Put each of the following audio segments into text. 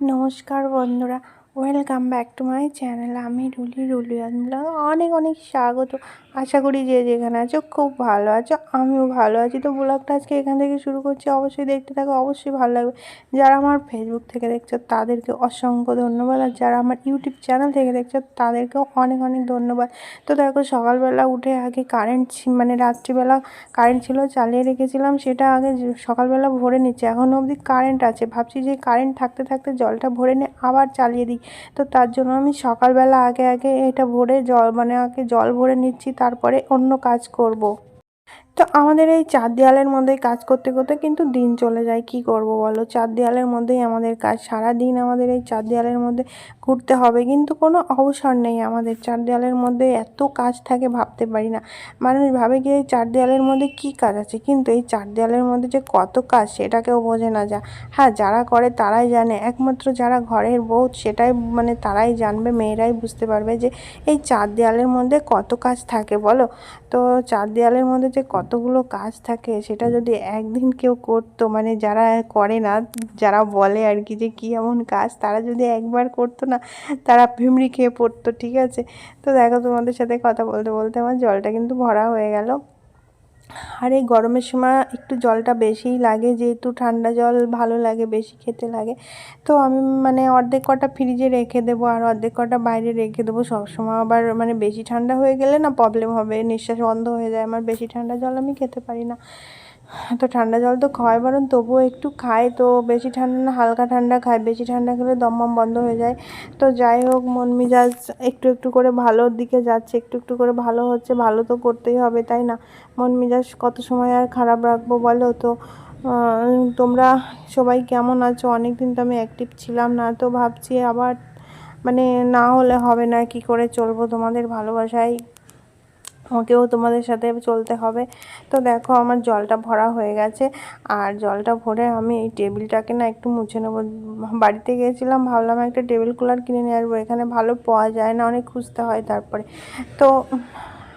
নমস্কার বন্ধুরা। Welcome back to my channel আমি রুলি রুলি ব্লগ অনেক অনেক স্বাগত। আশা করি যে যেখানে আছো খুব ভালো আছো, আমিও ভালো আছি। তো ব্লগটা আজকে এখান থেকে শুরু করছি। অবশ্যই দেখতে থাকো, অবশ্যই ভালো লাগবে। যারা আমার ফেসবুক থেকে দেখছ, তাদেরকে অসংখ্য ধন্যবাদ। আর যারা আমার ইউটিউব চ্যানেল থেকে দেখছ, তাদেরকেও অনেক অনেক ধন্যবাদ। তো দেখো, সকালবেলা উঠে আগে কারেন্ট মানে রাত্রিবেলা কারেন্ট ছিল, চালিয়ে রেখেছিলাম। সেটা আগে সকালবেলা ভরে নিচ্ছে। এখনও অবধি কারেন্ট আছে। ভাবছি যে কারেন্ট থাকতে থাকতে জলটা ভরে নিয়ে আবার চালিয়ে দিই। তো তার জন্য আমি সকালবেলা আগে আগে এটা ভরে জল মানে আগে জল ভরে নিচ্ছি, তারপরে অন্য কাজ করব। তো আমাদের এই চার দেওয়ালের মধ্যেই কাজ করতে করতে কিন্তু দিন চলে যায়। কি করব বলো? চার দেওয়ালের মধ্যেই আমাদের কাজ। সারা দিন আমাদের এই চার দেওয়ালের মধ্যে ঘুরতে হবে। কিন্তু কোনো অবসর নেই আমাদের। চার দেওয়ালের মধ্যে এত কাজ থাকে ভাবতে পারি না। মানুষ ভাবে কি এই চার দেওয়ালের মধ্যে কি কাজ আছে? কিন্তু এই চার দেওয়ালের মধ্যে যে কত কাজ, সেটা কেউ বোঝে না যা। হ্যাঁ যারা করে তারাই জানে। একমাত্র যারা ঘরের বউ, সেটাই মানে তারাই জানবে। মেয়েরাই বুঝতে পারবে যে এই চার দেওয়ালের মধ্যে কত কাজ থাকে, বলো? তো চার দেওয়ালের মধ্যে যে কতগুলো কাজ থাকে, সেটা যদি একদিন কেউ করতো মানে যারা করে না, যারা বলে আর কি যে কী এমন কাজ, তারা যদি একবার করতো না, তারা ভিমড়ি খেয়ে পড়তো, ঠিক আছে? তো দেখো তোমাদের সাথে কথা বলতে বলতে আমার জলটা কিন্তু ভরা হয়ে গেল। আর এই গরমের সময় একটু জলটা বেশিই লাগে, যেহেতু ঠান্ডা জল ভালো লাগে, বেশি খেতে লাগে। তো আমি মানে অর্ধেক কটা ফ্রিজে রেখে দেবো আর অর্ধেক কটা বাইরে রেখে দেবো। সবসময় আবার মানে বেশি ঠান্ডা হয়ে গেলে না প্রবলেম হবে, নিঃশ্বাস বন্ধ হয়ে যায়। আমার বেশি ঠান্ডা জল আমি খেতে পারি না। তো ঠান্ডা জল তো খাওয়াই, বরং তবুও একটু খায় তো বেশি ঠান্ডা না, হালকা ঠান্ডা খায় বেশি ঠান্ডা খেলে দমম বন্ধ হয়ে যায়। তো যাই হোক, মন মিজাজ একটু একটু করে ভালোর দিকে যাচ্ছে। একটু একটু করে ভালো হচ্ছে, ভালো তো করতেই হবে, তাই না? মন মেজাজ কত সময় আর খারাপ রাখব বলো তো? তোমরা সবাই কেমন আছো? অনেক দিন তো আমি অ্যাক্টিভ ছিলাম না, তো ভাবছি আবার মানে না হলে হবে না, কি করে চলবো তোমাদের ভালোবাসায়? আমাকেও তোমাদের সাথে চলতে হবে। তো দেখো আমার জলটা ভরা হয়ে গেছে। আর জলটা ভরে আমি এই টেবিলটাকে না একটু মুছে নেব। বাড়িতে গিয়েছিলাম, ভাবলাম একটা টেবিল কুলার কিনে নিয়ে আসব। এখানে ভালো পাওয়া যায় না, অনেক খুঁজতে হয় তারপরে। তো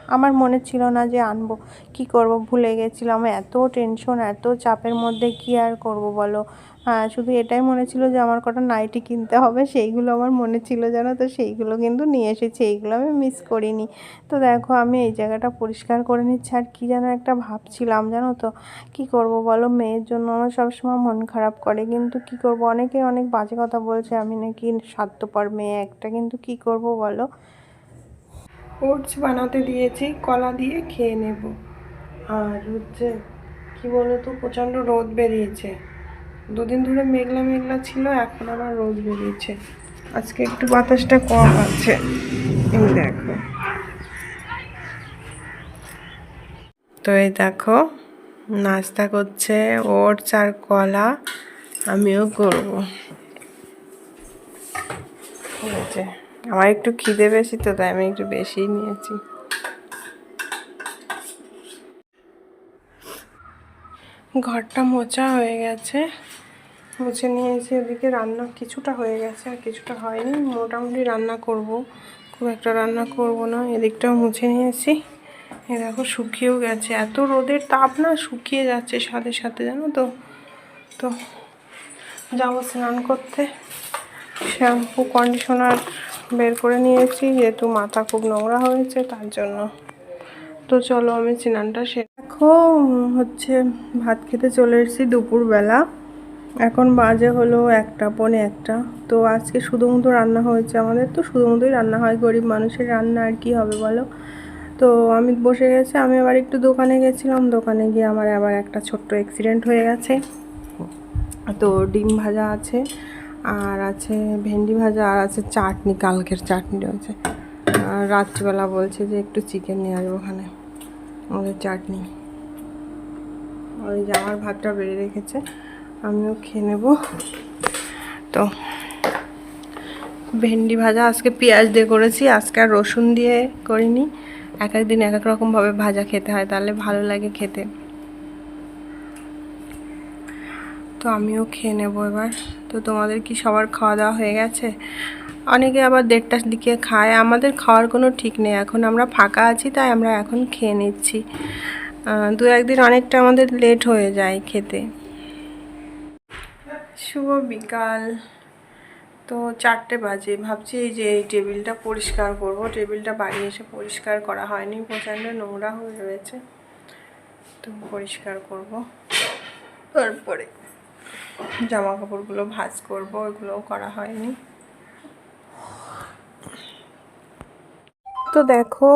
আমার মনে ছিল না যে আনব। কি করব? ভুলে গেছিলাম। এত টেনশন এত চাপের মধ্যে কি আর করব বলো? হ্যাঁ শুধু এটাই মনে ছিল যে আমার কটা নাইটি কিনতে হবে, সেইগুলো আমার মনে ছিল জানো তো সেইগুলো কিন্তু নিয়ে এসেছি, এইগুলো আমি মিস করিনি। তো দেখো, আমি এই জায়গাটা পরিষ্কার করে নিচ্ছি, আর কী যেন একটা ভাবছিলাম জানো তো, কি করব বলো? মেয়ের জন্য আমার সবসময় মন খারাপ করে, কিন্তু কি করব? অনেকে অনেক বাজে কথা বলছে, আমি নাকি স্বার্থপর মেয়ে, একটা কিন্তু কি করব বলো? ওটস বানাতে দিয়েছি, কলা দিয়ে খেয়ে নেব। আর হচ্ছে, কি তো প্রচণ্ড রোদ বেরিয়েছে। দুদিন ধরে মেঘলা মেঘলা ছিল, এখন আবার রোদ বেরিয়েছে। আজকে একটু বাতাসটা কম আছে। এই দেখো। তো এই দেখো, নাস্তা করছে ওটস আর কলা, আমিও করব। ঠিক আছে আমার একটু খিদে বেশি তো, তাই আমি একটু বেশিই নিয়েছি। ঘরটা মোচা হয়ে গেছে। মুছে নিয়েছি ওদিকে রান্না কিছুটা হয়ে গেছে আর কিছুটা হয়নি। মোটামুটি রান্না করব। খুব একটা রান্না করব না, এদিকটাও মুছে নিয়েছি। এ দেখো শুকিয়েও গেছে। এত রোদের তাপ না, শুকিয়ে যাচ্ছে সাথে সাথে, জানো তো? তো যাব স্নান করতে। শ্যাম্পু, কন্ডিশনার বের করে নিয়েছি, যেহেতু মাথা খুব নোংরা হয়েছে, তার জন্য। তো চলো আমি স্নানটা সে দেখো, হচ্ছে ভাত খেতে চলে এসেছি দুপুরবেলা। এখন বাজে হলো একটা, পনে একটা। তো আজকে শুধুমুধু রান্না হয়েছে আমাদের। তো শুধুমুধুই রান্না হয়, গরিব মানুষের রান্না আর কি হবে বলো? তো আমি বসে গেছি, আমি আবার একটু দোকানে গেছিলাম। দোকানে গিয়ে আমার আবার একটা ছোট্ট অ্যাক্সিডেন্ট হয়ে গেছে। তো ডিম ভাজা আছে, আর আছে ভেন্ডি ভাজা, আর আছে চাটনি, কালকের চাটনি রয়েছে। আর রাত্রিবেলা বলছে যে একটু চিকেন নিয়ে আসব ওখানে, আমাদের চাটনি। ওই যে আমার ভাতটা বেড়ে রেখেছে। আমিও খেয়ে নেব। তো ভেন্ডি ভাজা, আজকে পেঁয়াজ দিয়ে করেছি, আজকে আর রসুন দিয়ে করিনি। এক এক দিন এক এক রকমভাবে ভাজা খেতে হয়, তাহলে ভালো লাগে খেতে। তো আমিও খেয়ে নেব এবার। তো তোমাদের কি সবার খাওয়া দাওয়া হয়ে গেছে? অনেকে আবার দেড়টার দিকে খায়, আমাদের খাওয়ার কোনো ঠিক নেই। এখন আমরা ফাঁকা আছি, তাই আমরা এখন খেয়ে নিচ্ছি। দু একদিন অনেকটা আমাদের লেট হয়ে যায় খেতে। শুভ বিকাল। তো চারটে বাজে। ভাবছি এই যে এই টেবিলটা পরিষ্কার করব। টেবিলটা বাড়ি এসে পরিষ্কার করা হয়নি। প্রচণ্ড নোংরা হয়ে রয়েছে। তো পরিষ্কার করব। তারপরে জামা কাপড়গুলো ভাজ করব। ওগুলোও করা হয়নি। তো দেখো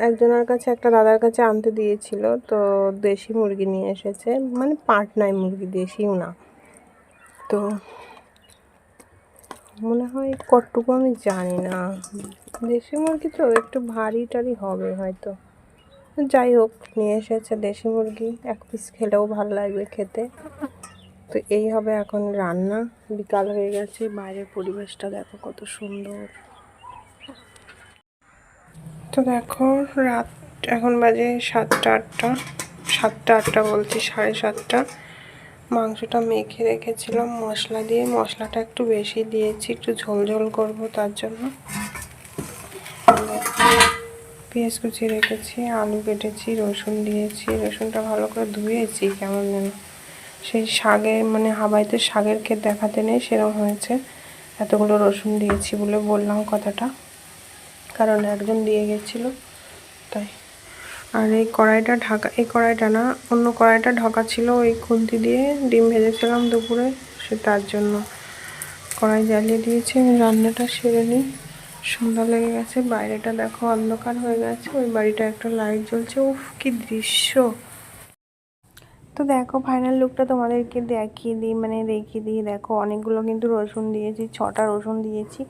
একজনের কাছে একটা দাদার কাছে আনতে দিয়েছিল। তো দেশি মুরগি নিয়ে এসেছে। মানে পাটনায় মুরগি, দেশিও না। তো মনে হয় কতটুকু আমি জানি না। দেশি মুরগি তো একটু ভারী টারি হবে হয়তো। যাই হোক, নিয়ে এসেছে দেশি মুরগি, এক পিস খেলেও ভালো লাগবে খেতে। তো এই হবে এখন রান্না। বিকাল হয়ে গেছে, বাইরের পরিবেশটা দেখো কত সুন্দর। তো দেখো, রাত এখন বাজে সাতটা আটটা সাতটা আটটা বলছি, সাড়ে সাতটা। মাংসটা মেখে রেখেছিলাম মশলা দিয়ে। মশলাটা একটু বেশি দিয়েছি, একটু ঝোল ঝোল করব তার জন্য। পেঁয়াজ কুচি রেখেছি, আলু কেটেছি রসুন দিয়েছি। রসুনটা ভালো করে ধুয়েছি, কেমন যেন। সেই শাগে মানে হাবাইতে শাগের ক্ষেত দেখাতে নেই সেরকম হয়েছে। এতগুলো রসুন দিয়েছি বলে বললাম কথাটা। কারণ একজন দিয়ে গেছিল, তাই। আর এই কড়াইটা ঢাকা, এই কড়াইটা না, অন্য কড়াইটা ঢাকা ছিল, ওই খুন্তি দিয়ে ডিম ভেজেছিলাম দুপুরে, সে তার জন্য কড়াই জ্বালিয়ে দিয়েছি, আমি রান্নাটা সেরে নিই। সন্ধ্যা লেগে গেছে, বাইরেটা দেখো অন্ধকার হয়ে গেছে, ওই বাড়িটা একটা লাইট জ্বলছে, উফ, কি দৃশ্য! তো দেখো ফাইনাল লুকটা তোমাদেরকে দেখিয়ে দিই মানে দেখিয়ে দিই। দেখো, অনেকগুলো কিন্তু রসুন দিয়েছি, ছটা রসুন দিয়েছি।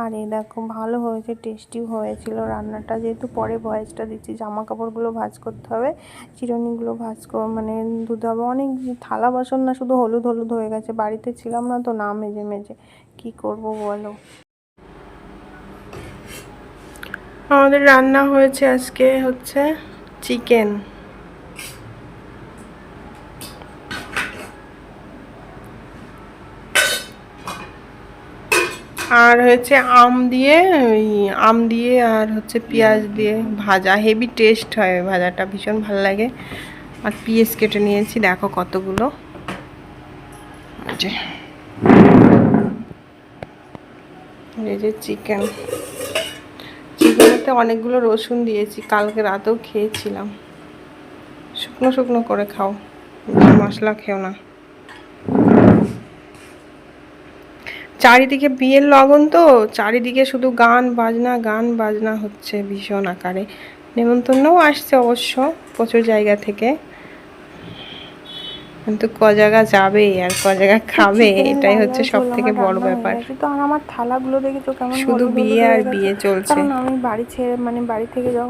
আর এই দেখো, ভালো হয়েছে টেস্টিও হয়েছিল। রান্নাটা যেহেতু পরে ভয়েসটা দিচ্ছি জামা কাপড়গুলো ভাজ করতে হবে, চিরুনিগুলো ভাজ কর মানে ধুতে হবে। অনেক থালা বাসন না, শুধু হলুদ হলুদ হয়ে গেছে। বাড়িতে ছিলাম না তো না মেজে মেজে। কি করব বলো? আমাদের রান্না হয়েছে আজকে হচ্ছে চিকেন আর হচ্ছে আম দিয়ে আম দিয়ে আর হচ্ছে পেঁয়াজ দিয়ে ভাজা। হেভি টেস্ট হয় ভাজাটা, ভীষণ ভালো লাগে। আর পেঁয়াজ কেটে নিয়েছি, দেখো কতগুলো। যে। চিকেন চিকেনেতে অনেকগুলো রসুন দিয়েছি, কালকে রাতেও খেয়েছিলাম। শুকনো শুকনো করে খাও, মশলা খেও না। চারিদিকে বিয়ের লগন তো চারিদিকে শুধু গান বাজনা গান বাজনা হচ্ছে ভীষণ আকারে। নেমন্তন্নও আসছে অবশ্য প্রচুর জায়গা থেকে। কিন্তু ক জায়গা যাবে আর ক জায়গা খাবে এটাই হচ্ছে সব থেকে বড় ব্যাপার। তো আর আমার থালাগুলো দেখেছ কেমন শুধু বিয়ে আর বিয়ে চলছে। আমি বাড়ি ছেড়ে মানে বাড়ি থেকে যখন